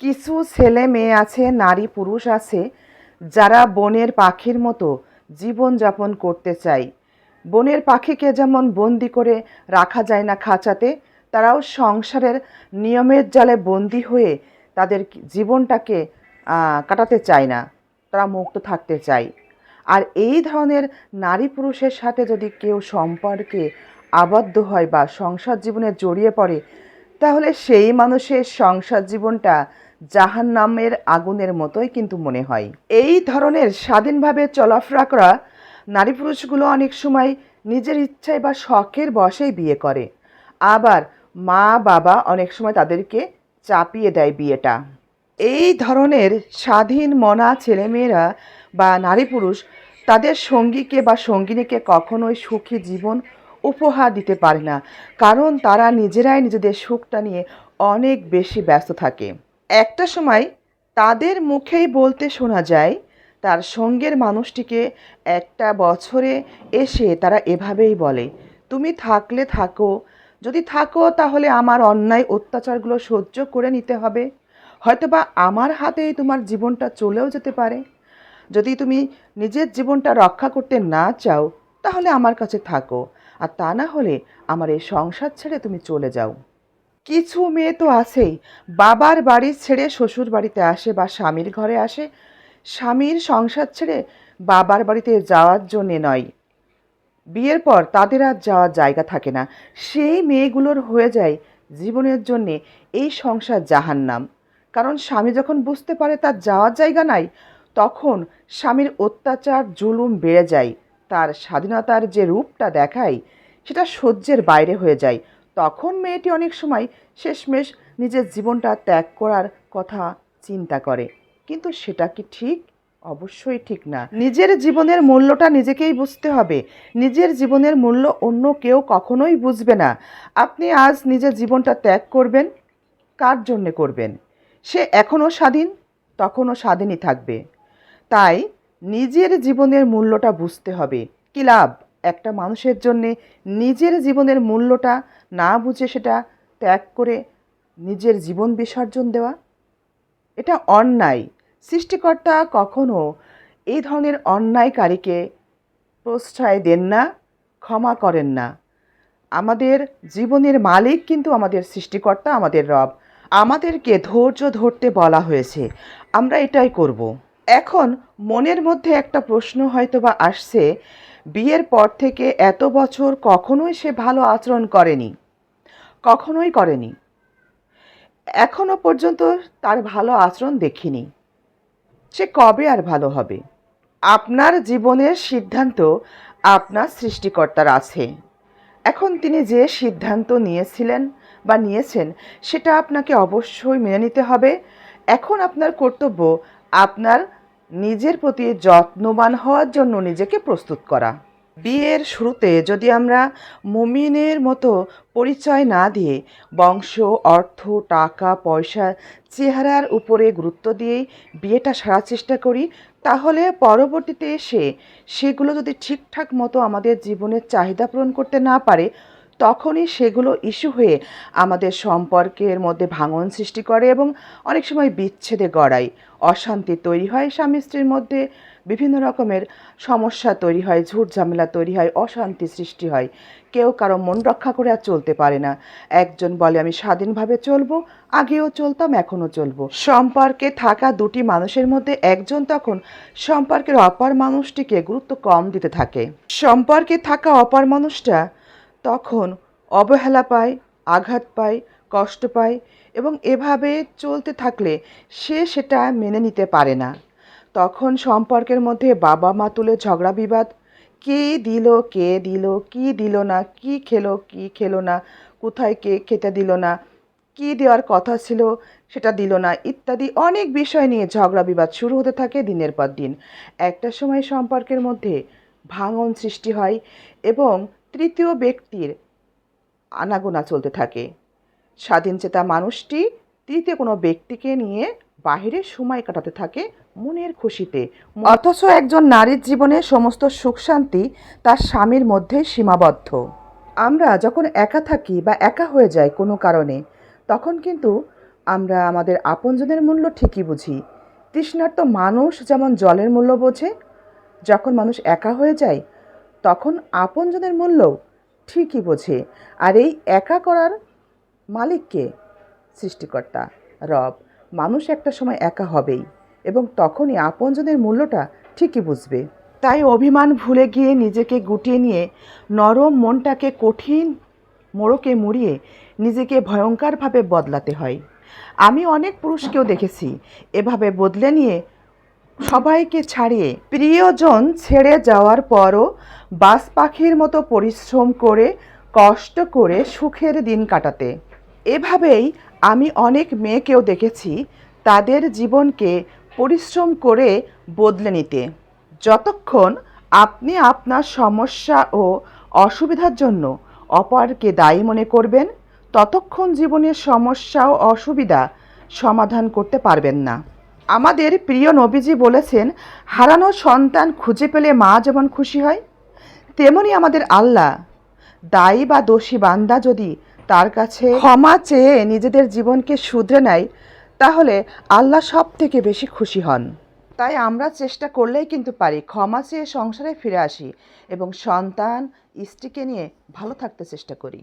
কিছু ছেলে মেয়ে আছে, নারী পুরুষ আছে, যারা বনের পাখির মতো জীবনযাপন করতে চায়। বনের পাখিকে যেমন বন্দি করে রাখা যায় না খাঁচাতে, তারাও সংসারের নিয়মের জালে বন্দি হয়ে তাদের জীবনটাকে কাটাতে চায় না। তারা মুক্ত থাকতে চায়। আর এই ধরনের নারী পুরুষের সাথে যদি কেউ সম্পর্কে আবদ্ধ হয় বা সংসার জীবনে জড়িয়ে পড়ে, তাহলে সেই মানুষের সংসার জীবনটা জাহান নামের আগুনের মতোই কিন্তু মনে হয়। এই ধরনের স্বাধীনভাবে চলাফেরা করা নারী পুরুষগুলো অনেক সময় নিজের ইচ্ছায় বা শখের বশেই বিয়ে করে। আবার মা, বাবা অনেক সময় তাদেরকে চাপিয়ে দেয় বিয়েটা। এই ধরনের স্বাধীন মনা ছেলেমেয়েরা বা নারী পুরুষ তাদের সঙ্গীকে বা সঙ্গিনীকে কখনোই সুখী জীবন উপহার দিতে পারে না। কারণ তারা নিজেরাই নিজেদের সুখটা নিয়ে অনেক বেশি ব্যস্ত থাকে। একটা সময় তাদের মুখেই বলতে শোনা যায়, তার সঙ্গের মানুষটিকে একটা বছরে এসে তারা এভাবেই বলে, তুমি থাকলে থাকো, যদি থাকো তাহলে আমার অন্যায় অত্যাচারগুলো সহ্য করে নিতে হবে। হয়তোবা আমার হাতেই তোমার জীবনটা চলেও যেতে পারে। যদি তুমি নিজের জীবনটা রক্ষা করতে না চাও, তাহলে আমার কাছে থাকো, আর তা না হলে আমার এই সংসার ছেড়ে তুমি চলে যাও। কিছু মেয়ে তো আছেই। বাবার বাড়ি ছেড়ে শ্বশুর বাড়িতে আসে বা স্বামীর ঘরে আসে, স্বামীর সংসার ছেড়ে বাবার বাড়িতে যাওয়ার জন্যে নয়। বিয়ের পর তাদের আর যাওয়ার জায়গা থাকে না। সেই মেয়েগুলোর হয়ে যায় জীবনের জন্যে এই সংসার জাহান্নাম। কারণ স্বামী যখন বুঝতে পারে তার যাওয়ার জায়গা নাই, তখন স্বামীর অত্যাচার, জুলুম বেড়ে যায়। তার স্বাধীনতার যে রূপটা দেখায়, সেটা সহ্যের বাইরে হয়ে যায়। তখন মেয়েটি অনেক সময় শেষমেশ নিজের জীবনটা ত্যাগ করার কথা চিন্তা করে। কিন্তু সেটা কি ঠিক? অবশ্যই ঠিক না। নিজের জীবনের মূল্যটা নিজেকেই বুঝতে হবে। নিজের জীবনের মূল্য অন্য কেউ কখনোই বুঝবে না। আপনি আজ নিজের জীবনটা ত্যাগ করবেন, কার জন্যে করবেন? সে এখনও স্বাধীন, তখনও স্বাধীনই থাকবে। তাই নিজের জীবনের মূল্যটা বুঝতে হবে। কি লাভ? একটা মানুষের জন্যে নিজের জীবনের মূল্যটা না বুঝে সেটা ত্যাগ করে নিজের জীবন বিসর্জন দেওয়া? এটা অন্যায়। সৃষ্টিকর্তা কখনো এই ধরনের অন্যায়কারীকে প্রশ্রয় দেন না, ক্ষমা করেন না। আমাদের জীবনের মালিক কিন্তু আমাদের সৃষ্টিকর্তা, আমাদের রব। আমাদেরকে ধৈর্য ধরতে বলা হয়েছে। আমরা এটাই করব। এখন মনের মধ্যে একটা প্রশ্ন হয়তো বা আসছে, বিয়ের পর থেকে এত বছর কখনোই সে ভালো আচরণ করেনি। কখনোই করেনি। এখনও পর্যন্ত তার ভালো আচরণ দেখিনি। সে কবে আর ভালো হবে? আপনার জীবনের সিদ্ধান্ত আপনার সৃষ্টিকর্তার আছে। এখন তিনি যে সিদ্ধান্ত নিয়েছিলেন বা নিয়েছেন, সেটা আপনাকে অবশ্যই মেনে নিতে হবে। এখন আপনার কর্তব্য আপনার নিজের প্রতি যত্নবান হওয়ার জন্য নিজেকে প্রস্তুত করা। বিয়ের শুরুতে যদি আমরা মুমিনের মতো পরিচয় না দিয়ে বংশ, অর্থ, টাকা, পয়সা, চেহারার উপরে গুরুত্ব দিয়েই বিয়েটা সারার চেষ্টা করি, তাহলে পরবর্তীতে এসে সেগুলো যদি ঠিকঠাক মতো আমাদের জীবনের চাহিদা পূরণ করতে না পারে তখনই সেগুলো ইস্যু হয়ে আমাদের সম্পর্কের মধ্যে ভাঙন সৃষ্টি করে এবং অনেক সময় বিচ্ছেদে গড়ায়। অশান্তি তৈরি হয় স্বামী স্ত্রীর মধ্যে, বিভিন্ন রকমের সমস্যা তৈরি হয়, ঝুট ঝামেলা তৈরি হয়, অশান্তি সৃষ্টি হয়। কেউ কারও মন রক্ষা করে আর চলতে পারে না। একজন বলে, আমি স্বাধীনভাবে চলবো, আগেও চলতাম, এখনও চলবো। সম্পর্কে থাকা দুটি মানুষের মধ্যে একজন তখন সম্পর্কের অপর মানুষটিকে গুরুত্ব কম দিতে থাকে। সম্পর্কে থাকা অপর মানুষটা তখন অবহেলা পায়, আঘাত পায়, কষ্ট পায় এবং এভাবে চলতে থাকলে সে সেটা মেনে নিতে পারে না। তখন সম্পর্কের মধ্যে বাবা মা তুলে ঝগড়া বিবাদ, কে দিল কে দিল, কি দিল না, কি খেলো কি খেলো না, কোথায় কে খেতে দিল না, কি দেওয়ার কথা ছিল সেটা দিল না ইত্যাদি অনেক বিষয় নিয়ে ঝগড়া বিবাদ শুরু হতে থাকে দিনের পর দিন। একটা সময় সম্পর্কের মধ্যে ভাঙন সৃষ্টি হয় এবং তৃতীয় ব্যক্তির আনাগোনা চলতে থাকে। স্বাধীনচেতা মানুষটি তৃতীয় কোনো ব্যক্তিকে নিয়ে বাহিরে সময় কাটাতে থাকে মনের খুশিতে। অথচ একজন নারীর জীবনে সমস্ত সুখ শান্তি তার স্বামীর মধ্যে সীমাবদ্ধ। আমরা যখন একা থাকি বা একা হয়ে যাই কোনো কারণে, তখন কিন্তু আমরা আমাদের আপনজনের মূল্য ঠিকই বুঝি। তৃষ্ণার্ত মানুষ যেমন জলের মূল্য বোঝে, যখন মানুষ একা হয়ে যায় তখন আপনজনের মূল্য ঠিকই বোঝে আর এই একা করার মালিককে সৃষ্টিকর্তা। রব, মানুষ একটা সময় একা হবেই এবং তখনই আপনজনের মূল্যটা ঠিকই বুঝবে। তাই অভিমান ভুলে গিয়ে নিজেকে গুটিয়ে নিয়ে নরম মনটাকে কঠিন মোড়কে মুড়িয়ে নিজেকে ভয়ঙ্করভাবে বদলাতে হয়। আমি অনেক পুরুষকেও দেখেছি এভাবে বদলে নিয়ে সবাইকে ছাড়িয়ে প্রিয়জন ছেড়ে যাওয়ার পরও বাস পাখির মতো পরিশ্রম করে, কষ্ট করে সুখের দিন কাটাতে। এভাবেই আমি অনেক মেয়েকেও দেখেছি তাদের জীবনকে পরিশ্রম করে বদলে নিতে। যতক্ষণ আপনি আপনার সমস্যা ও অসুবিধার জন্য অপরকে দায়ী মনে করবেন, ততক্ষণ জীবনের সমস্যা ও অসুবিধা সমাধান করতে পারবেন না। আমাদের প্রিয় নবীজি বলেছেন, হারানো সন্তান খুঁজে পেলে মা যেমন খুশি হয়, তেমনি আমাদের আল্লাহ। দায়ী বা দোষী বান্দা যদি তার কাছে ক্ষমা চেয়ে নিজেদের জীবনকে শুধরে নেয়, তাহলে আল্লাহ সব থেকে বেশি খুশি হন। তাই আমরা চেষ্টা করলেই কিন্তু পারি ক্ষমা চেয়ে সংসারে ফিরে আসি এবং সন্তান, স্ত্রীকে নিয়ে ভালো থাকতে চেষ্টা করি।